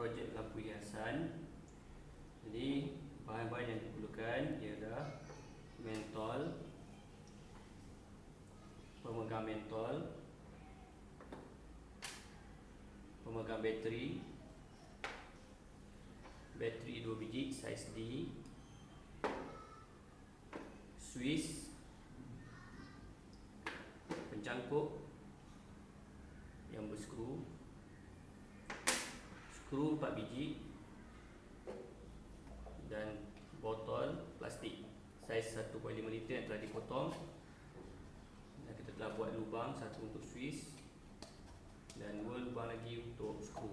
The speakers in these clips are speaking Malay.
projek lampu hiasan. Jadi bahan-bahan yang diperlukan ialah mentol pemegang mentol pemegang bateri bateri 2 biji saiz D Swiss pencangkuk yang berskru skru 4 biji dan botol plastik. Saiz 1.5 liter yang telah dipotong. Dan kita telah buat lubang satu untuk Swiss. Dan dua lubang lagi untuk skru.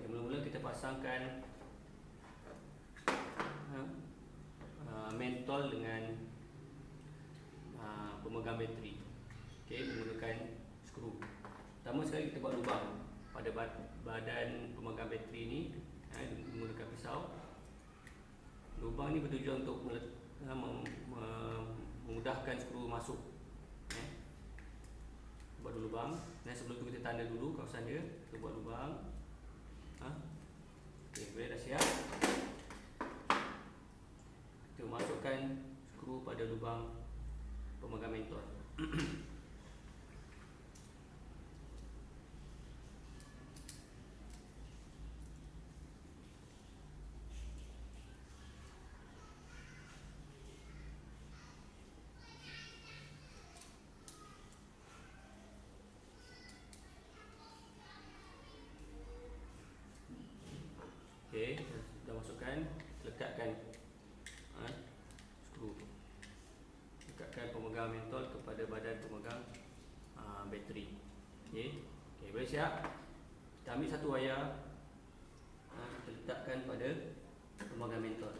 Yang mula-mula kita pasangkan ha, uh, mentol dengan uh, pemegang bateri. Okay, menggunakan skru. Pertama sekali kita buat lubang pada badan pemegang bateri ni ha, menggunakan pisau. Lubang ni bertujuan untuk ha, memudahkan skru masuk eh. buat lubang. Dan sebelum tu kita tanda dulu kawasan dia. Kita buat lubang. Ha. ok, boleh dah siap? Kita masukkan skru pada lubang pemegang mentol Okey, kita masukkan, lekatkan ha, skru. Lekatkan pemegang mentol kepada badan pemegang ha, bateri. Okey. Okey, boleh siap? Kita ambil satu wayar ha, kita letakkan pada pemegang mentol.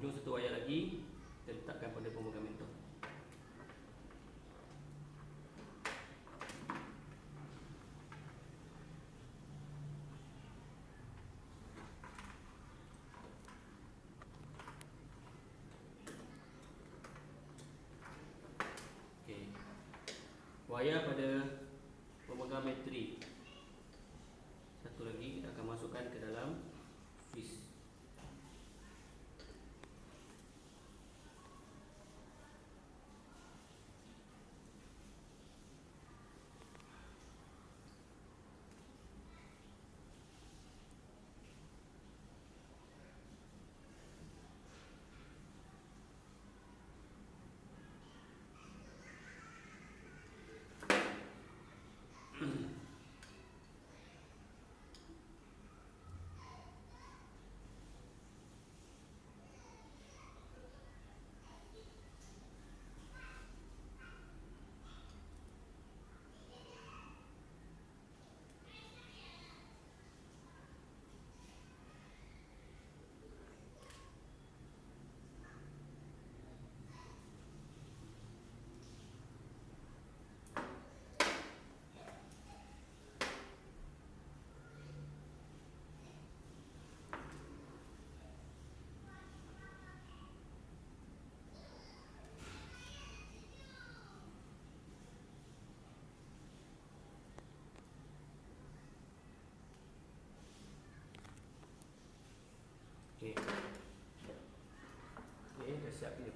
Hujung satu wayar lagi. Kita letakkan pada pemegang mentol Okay. Wayar pada pemegang bateri Satu lagi kita akan masukkan ke dalam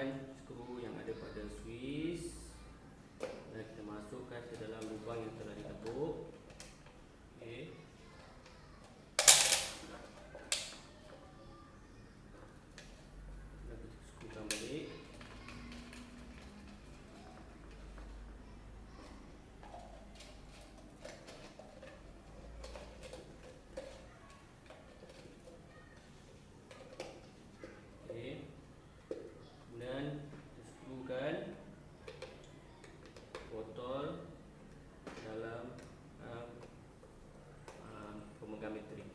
kita bukakan skru yang ada pada Swiss dan kita masukkan ke dalam lubang yang telah ditepuk. Okey. Dan kita skrukan balik. Okey. Kemudian kita skrukan botol dalam uh, uh, pemegang bateri.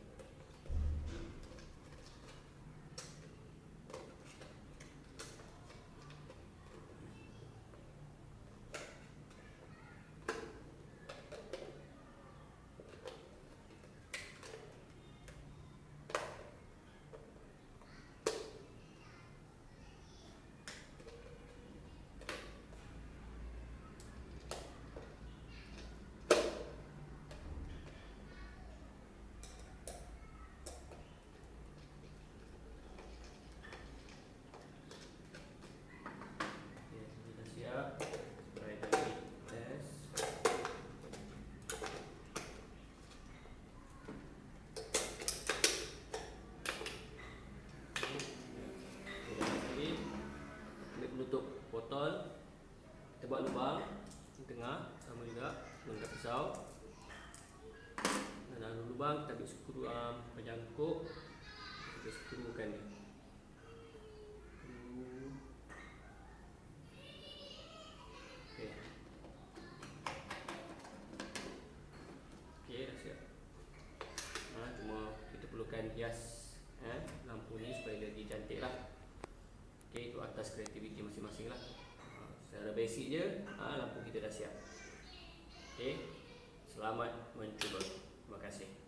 Okey, ini dah siap. Try lagi test. Okey, dah sekali. Ambil penutup botol. Kita buat lubang di tengah sama juga menggunakan pisau. Dan dalam lubang kita ambil skru um, penyangkut kita skrukan dia. Kita perlukan hias eh, lampu ni supaya lagi cantik lah. Okey, itu atas kreativiti masing-masing lah. Ha, secara basic je, ha, lampu kita dah siap. Okey, selamat mencuba. Terima kasih.